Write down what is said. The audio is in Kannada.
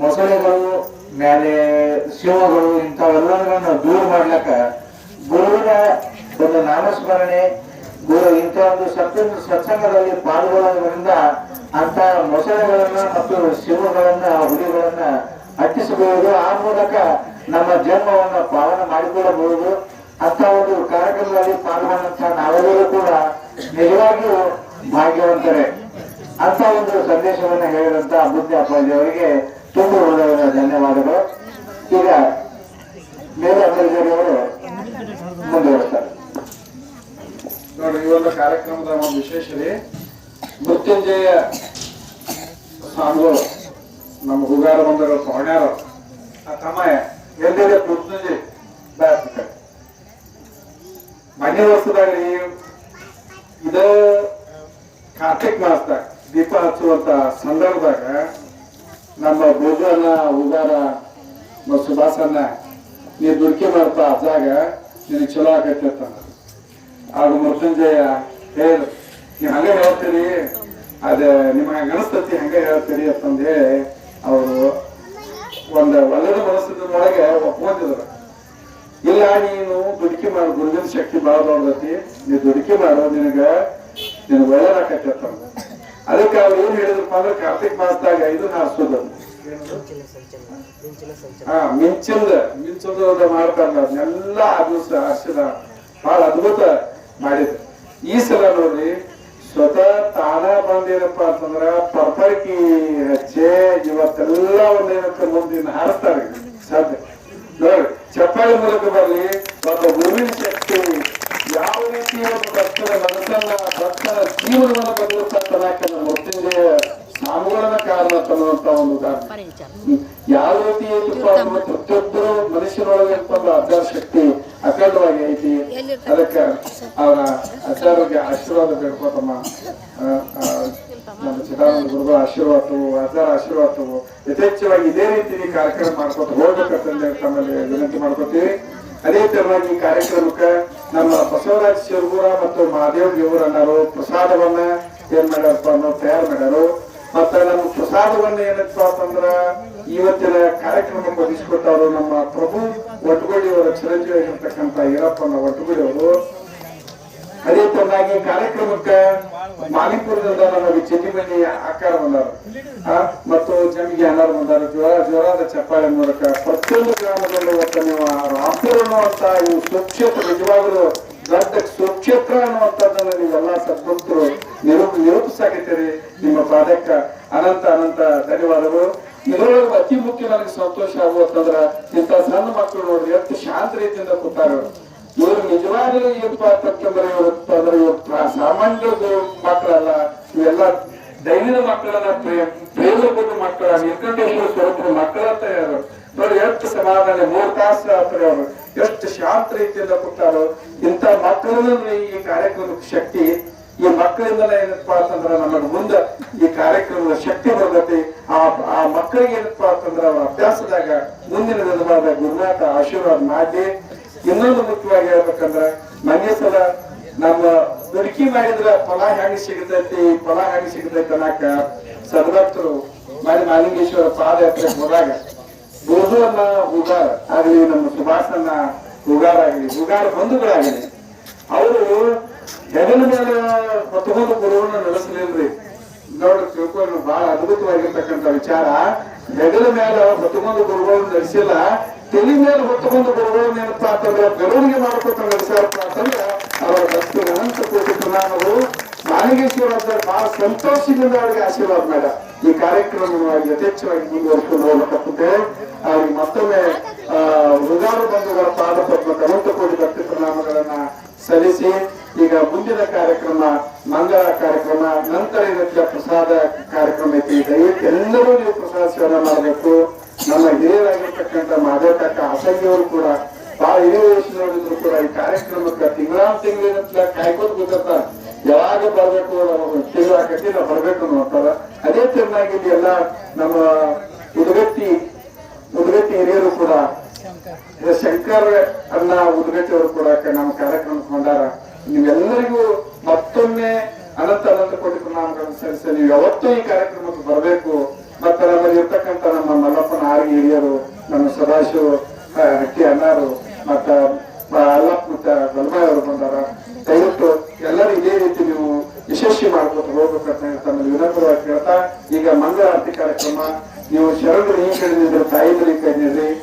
ಮೊಸಳೆಗಳು ಮೇಲೆ ಸಿಂಹಗಳು ಇಂಥವೆಲ್ಲವನ್ನು ದೂರ ಮಾಡ್ಲಕ್ಕ ಗುರುವಿನ ಒಂದು ನಾಮಸ್ಮರಣೆ ಗುರು ಇಂಥ ಒಂದು ಸತ್ಯ ಸತ್ಸಂಗದಲ್ಲಿ ಪಾಲ್ಗೊಳ್ಳೋದ್ರಿಂದ ಅಂತ ಮೊಸಳೆಗಳನ್ನ ಮತ್ತು ಸಿಂಹಗಳನ್ನ, ಹುಲಿಗಳನ್ನ ಹಟ್ಟಿಸಬಹುದು ಆ ಮೂಲಕ ನಮ್ಮ ಜನ್ಮವನ್ನು ಪಾಲನೆ ಮಾಡಿಕೊಳ್ಳಬಹುದು. ಅಂತ ಒಂದು ಕಾರ್ಯಕ್ರಮದಲ್ಲಿ ಪಾಲ್ಗೊಂಡಂತ ನಾವೆಲ್ಲರೂ ಕೂಡ ನಿಜವಾಗಿಯೂ ಭಾಗ್ಯವಂತರೇ. ಅಂತ ಒಂದು ಸಂದೇಶವನ್ನು ಹೇಳಿದಂತ ಬುದ್ಧಿ ಅಪ್ಪಾಜಿ ಅವರಿಗೆ ತುಂಬ ಹೃದಯದ ಧನ್ಯವಾದಗಳು. ಈಗ ಮೇಲೆ ಅವರು ಮುಂದುವರಿಸ್ತಾರೆ. ನೋಡಿ, ಈ ಒಂದು ಕಾರ್ಯಕ್ರಮದ ಒಂದು ರೀ, ಮೃತ್ಯುಂಜಯ ಸ್ವಾಮಿಗಳು ನಮ್ಮ ಹುಗಾರ ಬಂದರು ಪೌಣ್ಯಾರು ಆ ಸಮಯ ಎಲ್ಲಿದೆ ಮೃತ್ಯುಂಜಯ ಮನೆ ವರ್ಷದಾಗ ಇದ ಕಾರ್ತಿಕ್ ಮಾಸದಾಗ ದೀಪ ಹಚ್ಚುವಂತ ಸಂದರ್ಭದಾಗ ನಮ್ಮ ಭೋಜನ ಉದಾರ ಮತ್ತು ಸುಭಾಸನ್ನ ನೀ ದುರ್ಕೆ ಮಾಡ್ತಾ ಅದಾಗ ನಿನಗೆ ಚಲೋ ಆಗತ್ತೆ ಅಂತ. ಆಗ ಮೃತ್ಯುಂಜಯ ಹೇಳ ನೀವು ಹಂಗೆ ಹೇಳ್ತೀರಿ? ಅದ ನಿಮ್ಗೆ ಹಂಗ ಅನಿಸ್ತತಿ, ಹಂಗೆ ಹೇಳ್ತೀರಿ? ಅಂತಂದು ಹೇಳಿ ಅವರು ಒಂದು ಒಳ್ಳೆದ ಮನಸ್ಸಿನೊಳಗೆ ಒಪ್ಕೊಂಡಿದ್ರು. ಇಲ್ಲ, ನೀನು ದುಡುಕಿ ಮಾಡ, ಗುರುವಿನ ಶಕ್ತಿ ಬಹಳ ದೊಡ್ಡದತಿ. ನೀ ದುಡುಕಿ ಮಾಡು, ನಿನಗ, ನಿನಗೆ ಒಳ್ಳೇದಾಕೈತಿ ಅಂತ. ಅದಕ್ಕೆ ಅವ್ರು ಏನ್ ಹೇಳಿದ್ರಪ್ಪ ಅಂದ್ರೆ, ಕಾರ್ತಿಕ್ ಮಾಸದಾಗ ಇದು ಹಾರಿಸೋದು ಹಾ, ಮಿಂಚಿಂದ, ಮಿಂಚದ ಮಾಡ್ತಾರಲ್ಲ ಅದನ್ನೆಲ್ಲ ಆಶ್ಚರ್ಯ ಹರ್ಷದ ಬಹಳ ಅದ್ಭುತ ಮಾಡಿದ್ರು. ಈ ಸಲ ನೋಡಿ, ಸ್ವತಃ ತಾನ ಬಂದೇನಪ್ಪ ಅಂತಂದ್ರ ಪರ್ಪರ್ಕಿ ಹಚ್ಚೆ ಇವತ್ತೆಲ್ಲ ಒಂದೇನಂತ ಮುಂದಿನ ಹಾರಿಸ್ತಾರೆ ಸಾಧ್ಯ. ನೋಡ್ರಿ ಚಪ್ಪಾಳಿ ಮೂಲಕ ಬರ್ಲಿ ಒಂದು ಹೂವಿನ ಶಕ್ತಿ ಯಾವ ರೀತಿ ಒಂದು ಭಕ್ತರ ಮನಸ್ಸನ್ನ ಭಕ್ತರ ಜೀವನವನ್ನು ಬದಲಿಸ್ತಕ್ಕಂಥ ಮೃತ್ಯುಂಜಯ ಸ್ವಾಮಿಗಳನ್ನ ಕಾರಣ ತನ್ನುವಂತ ಒಂದು. ಯಾವ ರೀತಿ ಐತಿಪ್ಪ ಪ್ರತಿಯೊಬ್ಬರು ಮನುಷ್ಯನೊಳಗೆ ಅಭ್ಯಾಸ ಅಜ್ಜಾರ ಶಕ್ತಿ ಅಖಂಡವಾಗಿ ಐತಿ. ಅದಕ್ಕೆ ಅವರ ಅಜ್ಜಾರಿಗೆ ಆಶೀರ್ವಾದ ಬೇಡ್ಕೋತಮ್ಮ ನಮ್ಮ ಚಿದಾನಂದ ಗುರುಗಳ ಆಶೀರ್ವಾದವು ಅಜ್ಜಾರ ಆಶೀರ್ವಾದವು. ಯಥೇಚ್ಛವಾಗಿ ಇದೇ ರೀತಿ ನೀವು ಕಾರ್ಯಕ್ರಮ ಮಾಡ್ಕೊತ ಹೋಗ್ಬೇಕಂತಂದ್ರೆ ತಮ್ಮಲ್ಲಿ ವಿನಂತಿ ಮಾಡ್ಕೋತೀವಿ. ಅದೇ ತರವಾಗಿ ಈ ಕಾರ್ಯಕ್ರಮಕ್ಕೆ ನಮ್ಮ ಬಸವರಾಜ್ ಶಿವಗುರ ಮತ್ತು ಮಹಾದೇವ್ ದೇವರ ಅನ್ನೋರು ಪ್ರಸಾದವನ್ನ ಏನ್ ಮಾಡ್ಯಾರಪ್ಪ ಅನ್ನೋ ತಯಾರು ಮಾಡ್ಯಾರು. ಮತ್ತ ನಮ್ಮ ಪ್ರಸಾದವನ್ನ ಏನಪ್ಪ ಅಂತಂದ್ರ ಇವತ್ತಿನ ಕಾರ್ಯಕ್ರಮಕ್ಕೆ ಒದಗಿಸ್ಕೊಟ್ಟವರು ನಮ್ಮ ಪ್ರಭು ಒಟ್ಟುಗುಡಿ ಅವರ ಚಿರಂಜೀವಿ ಆಗಿರ್ತಕ್ಕಂಥ ಈರಪ್ಪನ ಒಟ್ಟುಗುಡಿ ಅವರು. ಅದೇ ತನ್ನಾಗಿ ಕಾರ್ಯಕ್ರಮಕ್ಕೆ ಮಾಲಿಪುರದಿಂದ ನಮಗೆ ಚಿನ್ನಿಮನಿ ಆಕಾರ ಬಂದಾರ ಮತ್ತು ಜಮಿಗೆ ಅನಾರ ಬಂದಾರ ಜ್ವರ ಜ್ವರದ ಚಪ್ಪಾಳೆ ಮೂಲಕ ಪ್ರತಿಯೊಂದು ಗ್ರಾಮದಲ್ಲಿ ಇವತ್ತು ನೀವು ರಾಮಪುರ ಅಂತ ಈ ಸುಕ್ಷೇತ್ರ ನಿಜವಾಗಲೂ ದೊಡ್ಡ ಸ್ವಕ್ಷೇತ್ರ ಅನ್ನುವಂಥದ್ದನ್ನ ನೀವೆಲ್ಲ ಸದ್ಭಕ್ತರು ನಿರೂಪ ನಿರೂಪಿಸಾಕತ್ತೀರಿ. ನಿಮ್ಮ ಪಾದಕ್ಕ ಅನಂತ ಅನಂತ ಧನ್ಯವಾದಗಳು. ಇದರೊಳಗೆ ಅತಿ ಮುಖ್ಯ ನನಗೆ ಸಂತೋಷ ಆಗುವಂತಂದ್ರ ಇಂಥ ಸಣ್ಣ ಮಕ್ಕಳು ನೋಡ್ರಿ, ಎಷ್ಟು ಶಾಂತ ರೀತಿಯಿಂದ ಕೂತಾರ. ಇವರು ನಿಜವಾಗಲೂ ಏನಪ್ಪ ಅಂತಂದ್ರೆ ಇವತ್ತು ಅಂದ್ರೆ ಇವರು ಸಾಮಾನ್ಯ ಮಕ್ಕಳಲ್ಲ. ಇವೆಲ್ಲ ದೈವಿನ ಮಕ್ಕಳನ್ನ ಪ್ರೇಮ ಪ್ರೇಮಗೊಂಡ ಮಕ್ಕಳ ನಿರ್ಕಂಠೇಶ್ವರ ಸ್ವರೂಪದ ಮಕ್ಕಳ ತಯಾರು ನೋಡಿ ಎಷ್ಟು ಸಮಾಧಾನ ಆತ್ರಿ ಅವರು ಎಷ್ಟು ಶಾಂತ ರೀತಿಯಿಂದ ಕೊಟ್ಟಾರು ಇಂಥ ಮಕ್ಕಳನ್ನ ಈ ಕಾರ್ಯಕ್ರಮದ ಶಕ್ತಿ, ಈ ಮಕ್ಕಳಿಂದಲೇ ಏನಪ್ಪಾ ಅಂತಂದ್ರ ನಮ್ಮ ಮುಂದೆ ಈ ಕಾರ್ಯಕ್ರಮದ ಶಕ್ತಿ ಬರ್ತೈತಿ. ಆ ಆ ಮಕ್ಕಳಿಗೆ ಏನಪ್ಪಾ ಅಂತಂದ್ರ ಅವ್ರ ಅಭ್ಯಾಸದಾಗ, ಮುಂದಿನ ದಿನವಾದ ಗುರುನಾಥ ಆಶೀರ್ವಾದ ಮಾಡಿ. ಇನ್ನೊಂದು ಮುಖ್ಯವಾಗಿ ಹೇಳ್ಬೇಕಂದ್ರ ಮನೆ ಸಲ ನಮ್ಮ ದುಡುಕಿ ಮಾಡಿದ್ರ ಫಲ ಹೆಂಗ್ ಸಿಗತೈತಿ, ಫಲ ಹೆಂಗ್ ಸಿಗತೈತಿ ಅನ್ನಕ ಸದ್ಭಕ್ತರು ಮಾಡಿ ಮಾಲಿಂಗೇಶ್ವರ ಪಾದಯಾತ್ರೆ ಹೋದಾಗ ಗೋಧುವನ್ನ ಉಗಾರ ಆಗಲಿ, ನಮ್ಮ ಸುಭಾಷನ ಹುಗಾರ ಆಗಲಿ ಹೂಗಾರ ಬಂಧುಗಳಾಗಲಿ, ಅವರು ಹೆಗಲ ಮೇಲೆ ಹೊತ್ತುಕೊಂಡು ಗುರುವನ್ನ ನಡೆಸಲಿಲ್ರಿ. ನೋಡ್ರಿ ತಿಳ್ಕೊಂಡು ಬಹಳ ಅದ್ಭುತವಾಗಿರ್ತಕ್ಕಂಥ ವಿಚಾರ. ಹೆಗಲ ಮೇಲೆ ಹೊತ್ತುಕೊಂಡು ಗುರುಗಳನ್ನ ನಡೆಸಿಲ್ಲ. ತಲೆ ಮೇಲೆ ಹೊತ್ತುಕೊಂಡು ಗುರುಗಳನ್ನ ಏನಪ್ಪಾ ಅಂತಂದ್ರೆ ಬೆಳವಣಿಗೆ ಮಾಡ್ಕೊತ ನಡೆಸ್ಯಾರಪ್ಪ ಅಂತಂದ್ರೆ ಅವರ ಭಕ್ತಿ ಅನಂತ ಕೋಟಿ ಪ್ರಣಾಮಗಳು ಮಾಲಿಂಗೇಶ್ವರ ಅಂತ ಬಹಳ ಸಂತೋಷದಿಂದ ಅವರಿಗೆ ಆಶೀರ್ವಾದ ಮಾಡ ಈ ಕಾರ್ಯಕ್ರಮವನ್ನು ಯಥೇಚ್ಛವಾಗಿ ಮುಂದುವರಿಸಲು ಹೋಗ್ಬೇಕಂತೆ ಹಾಗೆ ಮತ್ತೊಮ್ಮೆ ಮೃಗಾರು ಬಂಧುಗಳ ಪಾದ ಪದ್ಮ ಅನಂತ ಕೋಟಿ ಭಕ್ತಿ ಪ್ರಣಾಮಗಳನ್ನ ಸಲ್ಲಿಸಿ, ಈಗ ಮುಂದಿನ ಕಾರ್ಯಕ್ರಮ, ಮಂಗಳ ಕಾರ್ಯಕ್ರಮ, ನಂತರ ಇರುತ್ತೆ ಪ್ರಸಾದ ಕಾರ್ಯಕ್ರಮ ಐತಿ. ದಯವಿಟ್ಟು ಎಲ್ಲರೂ ನೀವು ಪ್ರಸಾದ ಸೇವನೆ ಮಾಡಬೇಕು. ನಮ್ಮ ಹಿರಿಯರಾಗಿರ್ತಕ್ಕಂಥ ಮಾದೇವ ಕಾಕ ಅಸಂಗಿಯವರು ಕೂಡ, ಬಹಳ ಹಿರಿಯ ವಯಸ್ಸಿನವರಿದ್ರು ಕೂಡ ಈ ಕಾರ್ಯಕ್ರಮಕ್ಕೆ ತಿಂಗಳ ತಿಂಗಳಿನ ಕಾಯ್ಕೋತ ಕೂತಿರ್ತಾರ. ಯಾವಾಗ ಬರ್ಬೇಕು ತಿಂಗಳ ಕಟ್ಟಿ ನಾವು ಬರ್ಬೇಕು ಅನ್ನುವಂತಾರ ಆಗಿದ್ದು ಎಲ್ಲ ನಮ್ಮ ಉದ್ಗಟ್ಟಿ ಉದ್ಗಟ್ಟಿ ಹಿರಿಯರು ಕೂಡ ಶಂಕರ್ ಅನ್ನ ಉದ್ಗಟ್ಟಿ ಕೂಡ ನಮ್ಮ ಕಾರ್ಯಕ್ರಮಕ್ಕೆ ಬಂದಾರ ನೀವೆಲ್ಲರಿಗೂ ಮತ್ತೊಮ್ಮೆ ಅನಂತ ಅನಂತ ಕೋಟಿ ಪ್ರಣಾಮಗಳನ್ನು ಸಲ್ಲಿಸಿ, ನೀವು ಯಾವತ್ತೂ ಈ ಕಾರ್ಯಕ್ರಮಕ್ಕೆ ಬರಬೇಕು. ಮತ್ತೆ ನಮ್ಮಲ್ಲಿ ಇರ್ತಕ್ಕಂತ ನಮ್ಮ ಮಲ್ಲಪ್ಪನ ಆರ್ಗಿ ಹಿರಿಯರು, ನಮ್ಮ ಸದಾಶಿವ ಹಟ್ಟಿ ಅನ್ನಾರು ಮತ್ತ ಅಲ್ಲಪ್ಪ ಮತ್ತ ಬಲಬಾಯಿ ಅವರು ಬಂದಾರ. ದಯವಿಟ್ಟು ಎಲ್ಲರೂ ಇದೇ ರೀತಿ ನೀವು ಯಶಸ್ವಿ ಮಾಡ್ಕೊತ ಹೋಗ್ಬೇಕಂತ ತಮ್ಮಲ್ಲಿ ವಿನಮ್ರವಾಗಿ ಕಾರ್ಯಕ್ರಮ. ನೀವು ಶರಣರು ಈ ಕಡೆ ನಿಂದ್ರೆ ತಾಯಿ ಮೇಲೆ ಕೈ